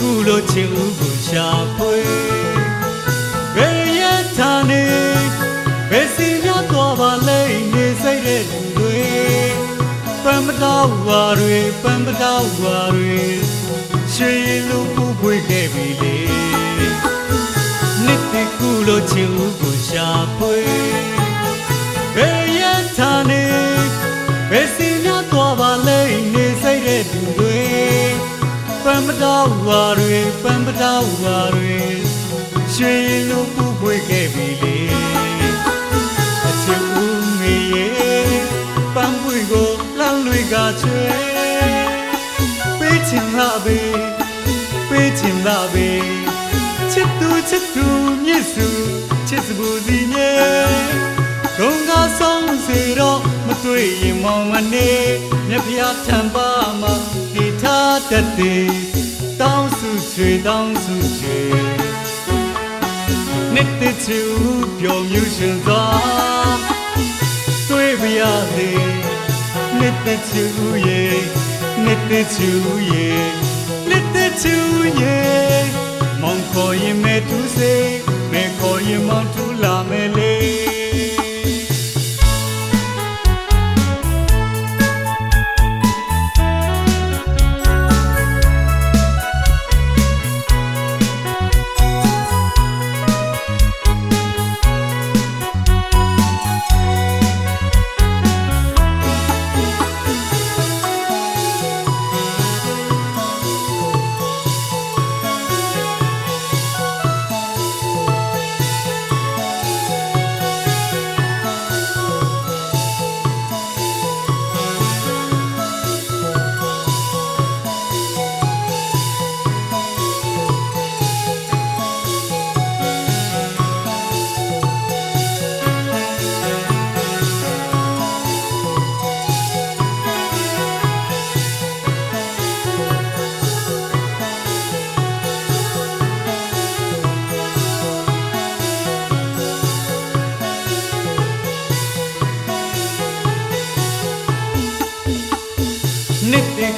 ချစ်ဦးကိုရှာဖွေဘယ်ရထားနေဘယ်စီများသွားပါလဲနေစိတ်တဲ့လူတွေပံပတော်ဝါတွေပံပတော်ဝါတွေရွှေလူပူပွေခဲ့ပြီလေနှစ်တကူလို့ချစ်ဦးကိုရှာဖွေ ပံပတော်ဝါတွေပံပတော်ဝါတွေရွှေလူပူပွေခဲ့ပြီလေအချစ်ဦးမေရဲ့ပန်းပွေကိုလမ်းတွေကချွေပေးချင်လာပဲပေးချင်လာပဲချစ်သူချစ်သူမြစ်စုချစ်စပူစီမြေဒုံကဆောင်စေတော့မတွေ့ရင်မောင်မနေမြတ်ဖျားထံပါမှာဒီထားတတ်တယ် တောင်းစုချွေတောင်းစုချွေနှစ်တချူပျော်မြူရှင်စွာတွေ့ပါရစေနှစ်တချူရဲ့နှစ်တချူရဲ့နှစ်တချူရဲ့မောင်ခေါ်ရင်မဲ့သူစေမဲခေါ်ရင်မောင်သူလာမ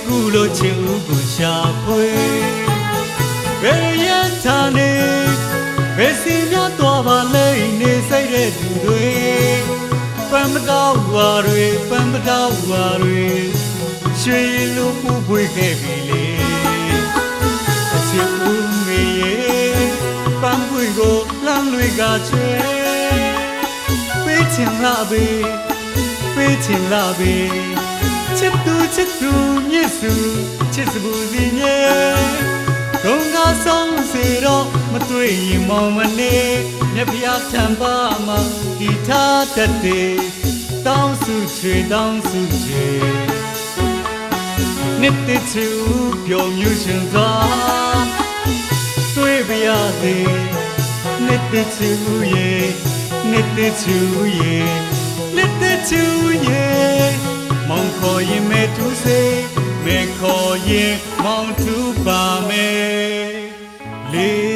ကူလို့ချင်ဦးကိုရှာဖွေဘယ်ရထားနေဘယ်စီများသွားပါလဲနေစိတ်တဲ့သူတွေပံမတော်ဝါတွေပံမတော်ဝါတွေရွှေလူပူပွေခဲ့ပြီလေအချစ်ဦးမေရဲ့ပန်းပွေကိုလမ်းတွေကချွေပေးချင်လာပဲပေးချင်လာပဲ ချစ်သူချစ်သူမြစ်စုချစ်စပူစီမြေဒုံကဆောင်စေတော့မတွေ့ရင်မောင်မနေမြတ်ဖျားထံပါမှာဒီထားတတ်တယ်တောင်းစုချွေတောင်းစုချွေနှစ်တချူပျော်မြူရှင်စွာတွေ့ပါရစေနှစ်တချူရဲ့နှစ်တချူရဲ့ သူစေမဲခေါ်ရင်မောင်သူပါမဲလေး